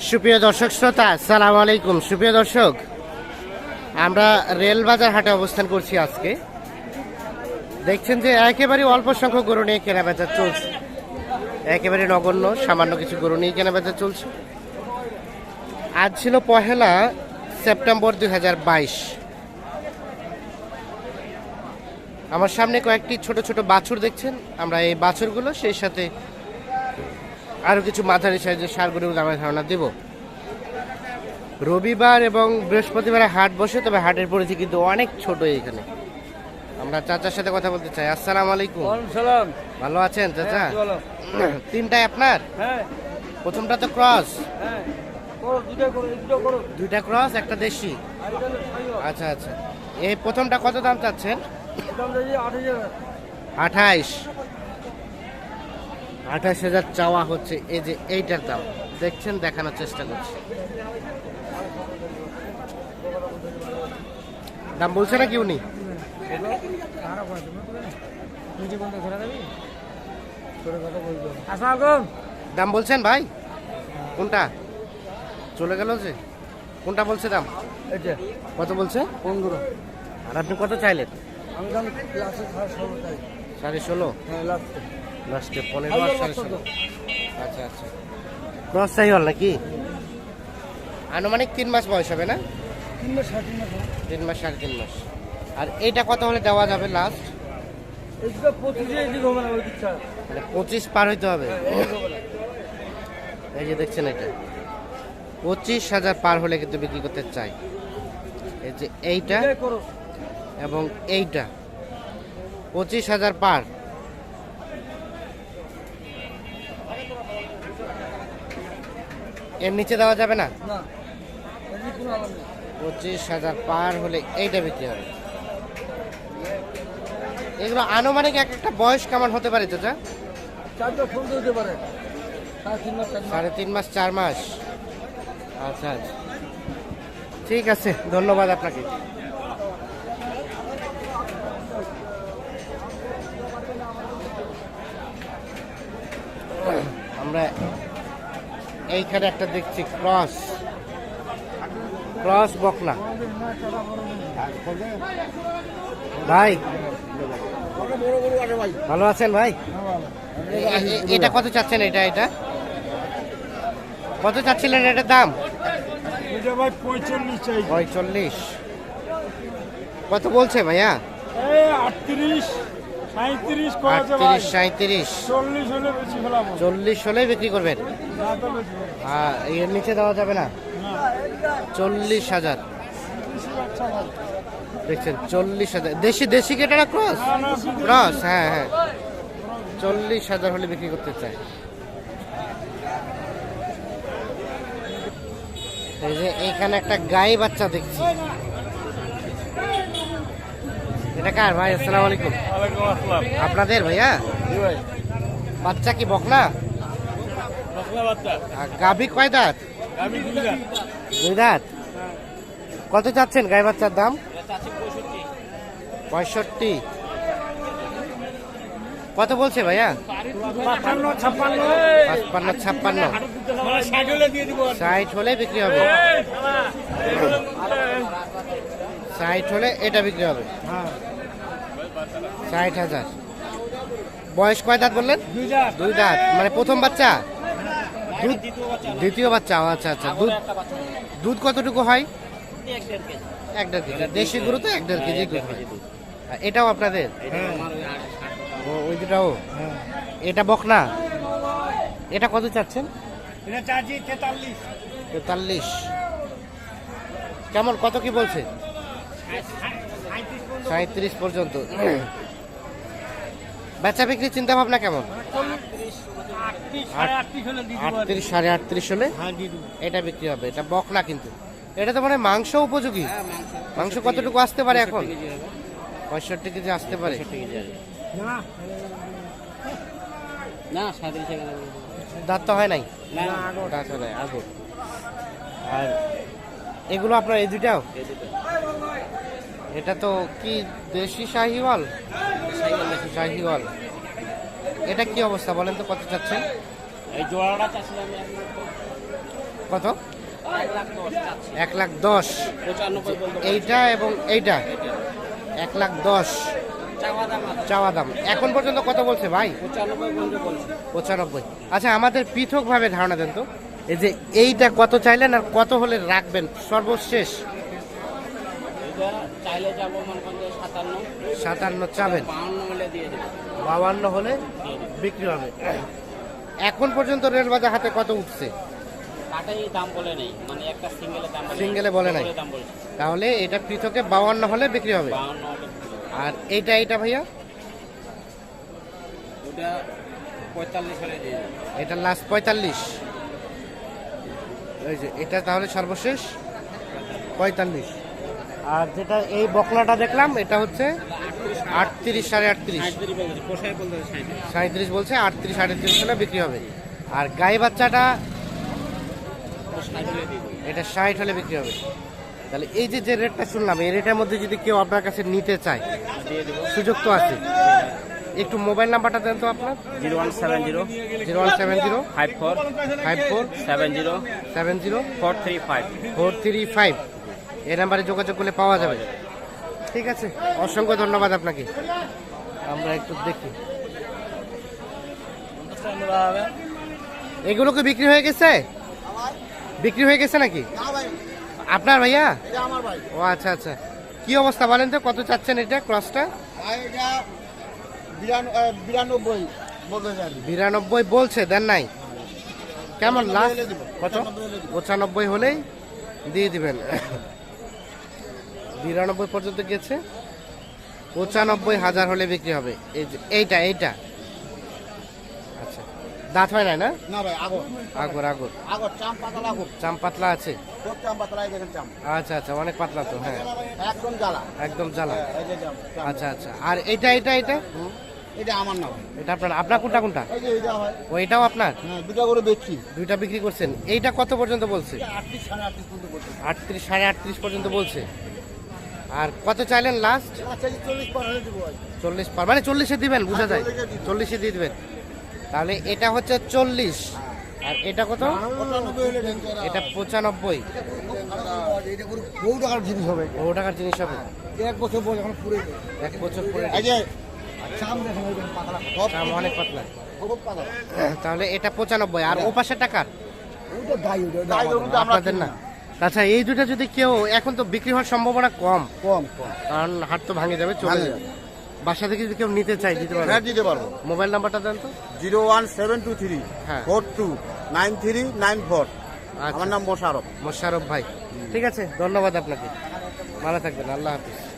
সুপ্রিয় দর্শক শ্রোতা সালাম আলাইকুম। সুপ্রিয় দর্শক, আমরা রেলবাজার হাটে অবস্থান করছি আজকে। দেখছেন যে একেবারে অল্প সংখ্যক গরু নিয়ে কেনাবেচা চলছে। একেবারে নগণ্য, সামান্য কিছু গরু নিয়ে কেনাবেচা চলছে। আজ ছিল পহেলা সেপ্টেম্বর দুই হাজার বাইশ। আমার সামনে কয়েকটি ছোট ছোট বাছুর দেখছেন। আমরা এই বাছুরগুলো, সেই সাথে আরও কিছু মাঝারি সাইজের সারগুলোর দামের ধারণা দেব। রবিবার এবং বৃহস্পতিবারে হাট বসে তবে হাটের পরিধি কিন্তু অনেক ছোট এখানে আমরা চাচার সাথে কথা বলতে চাই। আসসালাম আলাইকুম। ভালো আছেন চাচা? বলো। তিনটাই আপনার? হ্যাঁ। প্রথমটা তো ক্রস। হ্যাঁ। দুইটা ক্রস একটা দেশি। আচ্ছা আচ্ছা। এই প্রথমটা কত দাম চাচ্ছেন? আঠাইশ। আঠাশ হাজার চাওয়া হচ্ছে। এই যে এইটার দাম দেখছেন দেখানোর চেষ্টা করছি। দাম বলছে নাকি উনি? আসসালাম দাম বলছেন ভাই? কোনটা? চলে গেল যে। কোনটা বলছে দাম? কত বলছে? পনেরো। আর আপনি কত চাইলেন? আমি দাম সাড়ে ষোলো হ্যাঁ লাস্টে পনেরো আর সাড়ে ষোলো আচ্ছা আচ্ছা। ক্রস চাই হল নাকি? আনুমানিক তিন মাস বয়স হবে না? তিন মাস সাড়ে তিন মাস তিন মাস সাড়ে তিন মাস। আর এইটা কত হলে দেওয়া যাবে লাস্ট মানে পঁচিশ পার হইতে হবে? এই যে দেখছেন এটা। পঁচিশ হাজার পার হলে কিন্তু বিক্রি করতে চাই। এই যে এইটা এবং এইটা। পঁচিশ হাজার পার। এর নিচে দেওয়া যাবে না? পঁচিশ হাজার পার হলে এইটা বিক্রি হবে। এগুলো আনুমানিক এক একটা বয়স কেমন হতে পারে চাচা? চারটা ফোন দিতে পারে। সাড়ে তিন মাস চার মাস। সাড়ে তিন মাস চার মাস? আচ্ছা আচ্ছা। ঠিক আছে ধন্যবাদ আপনাকে। আমরা এইখানে একটা দেখছি ক্রস। ক্রস বকনা। ভাই। ভালো আছেন ভাই? এটা কত চাচ্ছেন এটা এটা? কত চাচ্ছিলেন এটার দাম? পঁয়চল্লিশ কত বলছে ভাইয়া? আটত্রিশ। আটত্রিশ সাঁত্রিশ চল্লিশ হলে বিক্রি করবেন? আর এর নিচে দেওয়া যাবে না? চল্লিশ হাজার। বেশি দেখছেন চল্লিশ হাজার। দেশি দেশি কেটা ক্রস? ক্রস হ্যাঁ হ্যাঁ। চল্লিশ হাজার হলে বিক্রি করতে চাই এই যে এখানে একটা গাই বাচ্চা দেখছি। এটা কার ভাই? আসসালামু আলাইকুম। ওয়ালাইকুম আসসালাম আপনাদের ভাইয়া? জি ভাই। বাচ্চা কি বকনা? গাভী কয় দাঁত? দুই দাঁত। কত চাচ্ছেন গাই বাচ্চার দাম? পঁয়ষট্টি। কত বলছে ভাইয়া? পাঁচপান্ন ছাপ্পান্ন। মানে ষাট হলে বিক্রি হবে। ষাট হলে এটা বিক্রি হবে। হ্যাঁ। ষাট হাজার। বয়স কয় দাঁত বললেন? দুই দাঁত। মানে প্রথম বাচ্চা? দ্বিতীয় বাচ্চা আচ্ছা আচ্ছা। দুধ দুধ কতটুকু হয়? এক দেড় কেজি। দেশি গরু তো এক দেড় কেজি দুধ হয়। এটাও আপনাদের? ও ওই দুটাও? এটা বকনা? এটা কত চাচ্ছেন? তেতাল্লিশ। তেতাল্লিশ। কেমন? কত কি বলছে? সাঁত্রিশ পর্যন্ত। বেচা বিক্রির চিন্তা ভাবনা কেমন আটত্রিশ সাড়ে আটত্রিশ হলে এটা বিক্রি হবে এটা বকনা কিন্তু। এটা তো মানে মাংস উপযোগী। মাংস কতটুকু আসতে পারে এখন? পঁয়ষট্টি কেজি আসতে পারে। না দাঁত তো হয় নাই? দাঁত হয় নাই আগর। আর এগুলো আপনার এই দুটাও এটা তো কি দেশি শাহিওয়াল? শাহিওয়াল এটা কি অবস্থা বলেন তো কত চাচ্ছেন? কত? এক লাখ দশ এইটা এবং এইটা? এক লাখ দশ। চাওয়া দাম এখন পর্যন্ত কত বলছে ভাই? পঁচানব্বই। আচ্ছা আমাদের পৃথকভাবে ধারণা দেন তো। এই যে এইটা কত চাইলেন আর কত হলে রাখবেন? সর্বশেষ। সাতান্ন চাবেন। বাউন্ন হলে বিক্রি হবে। এখন পর্যন্ত রেলবাজার হাতে কত উঠছে? মানে সিঙ্গেলে বলে নাই। তাহলে এটা পৃথকে বাউান্ন হলে বিক্রি হবে। আর এইটা এইটা ভাইয়া? এটা লাস্ট পঁয়তাল্লিশ। যে, এটা তাহলে সর্বশেষ পঁয়তাল্লিশ। আর যেটা এই বকলাটা দেখলাম, এটা হচ্ছে আটত্রিশ সাড়ে আটত্রিশ। সাঁত্রিশ বলছে, আটত্রিশ আটত্রিশ হলে বিক্রি হবে। আর গাই বাচ্চাটা এটা ষাট হলে বিক্রি হবে। তাহলে এই যে যে রেটটা শুনলাম, এই রেটের মধ্যে যদি কেউ আপনার কাছে নিতে চায়, সুযোগ তো আছে। একটু মোবাইল নাম্বারটা দেন তো আপনার। Zero one seven zero zero one seven zero. Five four five four. Seven zero seven zero. Four three five. Four three five. এই নাম্বারে যোগাযোগ করলে পাওয়া যাবে। ঠিক আছে অসংখ্য ধন্যবাদ আপনাকে। আমরা একটু দেখি। এগুলো কি বিক্রি হয়ে গেছে? বিক্রি হয়ে গেছে নাকি? আপনার ভাইয়া? ও আচ্ছা আচ্ছা। কি অবস্থা বলেন তো কত চাচ্ছেন এটা ক্রসটা? এটা বিরানব্বই বিরানব্বই বলছে দেন নাই? কেমন লাস্ট কত? পঁচানব্বই হলেই দিয়ে দিবেন। বিরানব্বই পর্যন্ত গেছে। পঁচানব্বই হাজার হলে বিক্রি হবে। এই এইটা এইটা। দাঁত হয় নাই না? না ভাই আগর। আগর আগর। আগর চাম পাতলা আগর। চাম পাতলা আছে? সব চাম পাতলা এই দেখেন চাম। আচ্ছা আচ্ছা অনেক পাতলা তো হ্যাঁ। একদম জ্বালা একদম জ্বালা। এই যে চাম চাম। আচ্ছা আচ্ছা। আর এটা এটা এটা? এটা আমার না এটা আপনার আপনার কোনটা কোনটা? ও এটাও আপনার? হ্যাঁ দুটা করে বেচছি। দুইটা বিক্রি করছেন। এইটা কত পর্যন্ত বলছে? আটত্রিশ সাড়ে আটত্রিশ পর্যন্ত বলছে। আর কত চাইলেন লাস্ট আচ্ছা হয়ে ভাই। চল্লিশ পার মানে চল্লিশে দিবেন বোঝা যায়। চল্লিশে দিয়ে দিবেন। তাহলে এটা হচ্ছে চল্লিশ। আর এটা কত। এটা পঁচানব্বই। বহু টাকার জিনিস হবে। ও টাকার জিনিস হবে এক বছর পুরে এক বছর পরে চাম অনেক পাতলা। তাহলে এটা পঁচানব্বই। আর ও পাশে টাকার? আপনাদের না? আচ্ছা এই দুটো যদি কেউ এখন তো বিক্রি হওয়ার সম্ভাবনা কম। কম। কম কারণ হাট তো ভাঙে যাবে চলে যাবে। বাসা থেকে যদি কেউ নিতে চাই দিতে পারব? হ্যাঁ দিতে পারব। মোবাইল নাম্বারটা দেন তো। Zero one seven two three হ্যাঁ। Four two nine three nine four. আচ্ছা। আমার নাম মোশারফ। মোশারফ ভাই। ঠিক আছে ধন্যবাদ আপনাকে। ভালো থাকবেন আল্লাহ হাফিজ।